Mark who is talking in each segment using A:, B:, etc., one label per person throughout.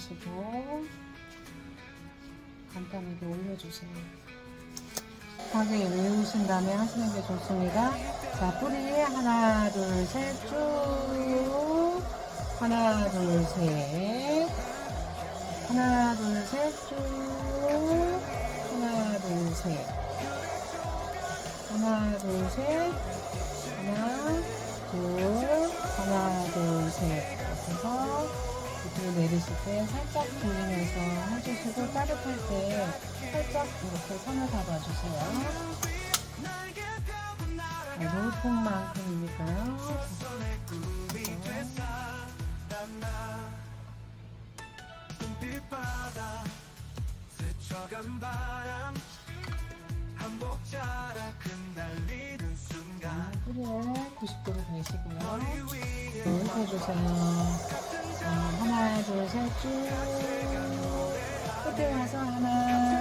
A: 내리시고 간단하게 올려주세요. 하게 외우신 다음에 하시는 게 좋습니다. 자, 뿌리 하나, 둘, 셋, 쭉. 하나, 둘, 셋. 하나, 둘, 셋, 쭉. 하나, 둘, 셋. 하나, 둘, 셋. 하나, 둘, 하나, 둘, 셋. 이렇게 해서 밑으로 내리실 때 살짝 돌리면서 해주시고 따뜻할 때 살짝 이렇게 손을 잡아주세요. 노통만큼이니까요.
B: 빛
A: 뿌리에 90도로 되시고요.
B: 머리 위에
A: 쭉 해주세요. 자, 하나, 둘, 셋, 쭉. 끝에 와서 하나,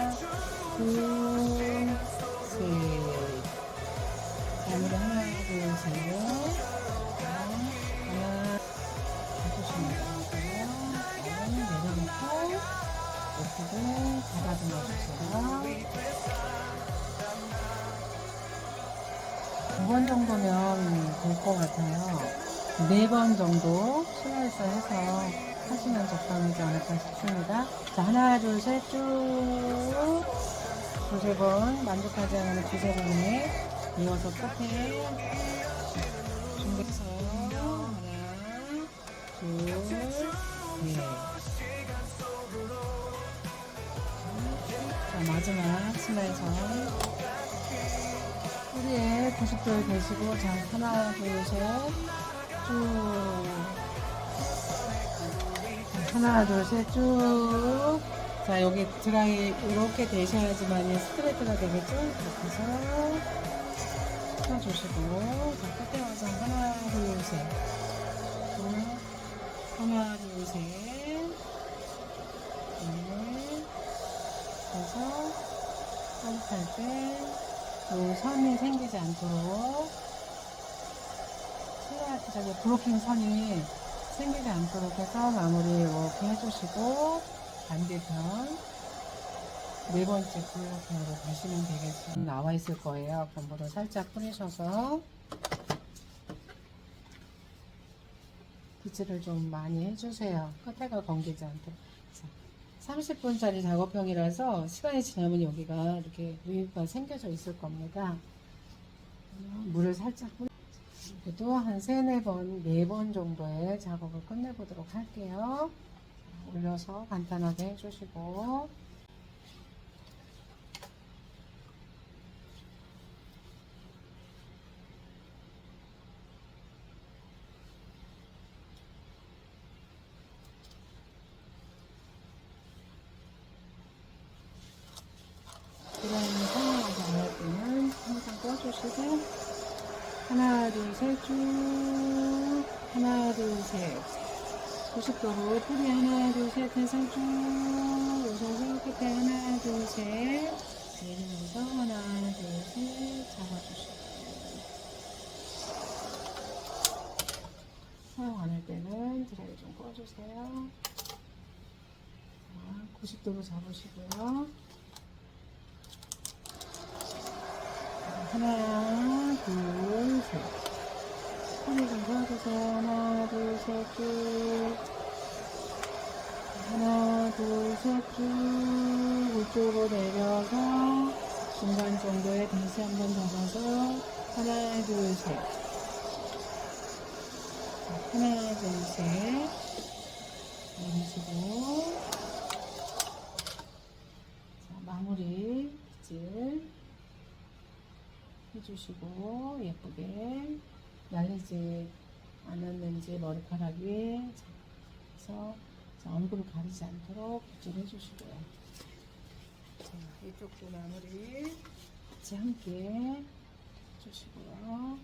A: 두 번 정도면 될 것 같아요. 네 번 정도 실내에서 해서 하시면 적당하지 않을까 싶습니다. 자, 하나, 둘, 셋, 쭉. 두세 번, 만족하지 않으면 두세 번에 이어서 끝에 준비해서 하나, 둘, 셋. 자, 마지막 치마에서 뿌리에 90도에 대시고 자 하나 둘셋쭉. 하나 둘셋쭉자 여기 드라이 이렇게 되셔야지만 스트레이트가 되겠죠? 이렇게 해서 풀어주시고 자 끝에 와서 하나 둘셋. 하나 둘셋. 네. 그래서 따뜻할 때 요 선이 생기지 않도록 저기 브로킹 선이 생기지 않도록 해서 마무리 이렇게 해주시고 반대편 네 번째 블로킹으로 가시면 되겠습니다. 나와 있을 거예요. 전부를 살짝 뿌리셔서 빗질을 좀 많이 해주세요. 끝에가 건기지 않도록. 자, 30분짜리 작업형이라서 시간이 지나면 여기가 이렇게 위가 생겨져 있을 겁니다. 물을 살짝 뿌리 그래도 한 세네 번, 네번 정도의 작업을 끝내보도록 할게요. 자, 올려서 간단하게 해주시고 그런 상황에서 안할 때는 항상 꺼주시고 하나 둘셋쭉. 하나 둘셋. 90도로 뿌리 하나 둘셋 해서 쭉. 오셔서 끝에 하나 둘셋. 내리면서 하나 둘셋 잡아주시고. 사용 안 할 때는 드라이 좀 꺼주세요. 자, 90도로 잡으시고요 하나, 둘, 셋. 소리 좀 도와주세요. 하나, 둘, 셋, 쭉. 하나, 둘, 셋, 쭉. 이쪽으로 내려서 중간 정도에 다시 한 번 잡아서 하나, 둘, 셋. 자, 하나, 둘, 셋. 내리시고. 자, 마무리 빗질. 해주시고 예쁘게 날리지 않았는지 머리카락이 그래서 자, 얼굴을 가리지 않도록 빗질 해주시고요. 자, 이쪽도 마무리 같이 함께 해주시고요.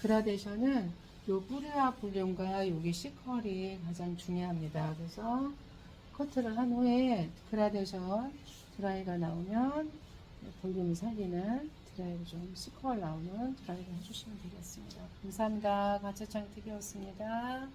A: 그라데이션은 요 뿌리와 볼륨과 여기 C컬이 가장 중요합니다. 그래서 커트를 한 후에 그라데이션 드라이가 나오면 볼륨을 살리는 드라이브 좀 C컬 나오는 드라이브 해주시면 되겠습니다. 감사합니다. 가채창 TV였습니다.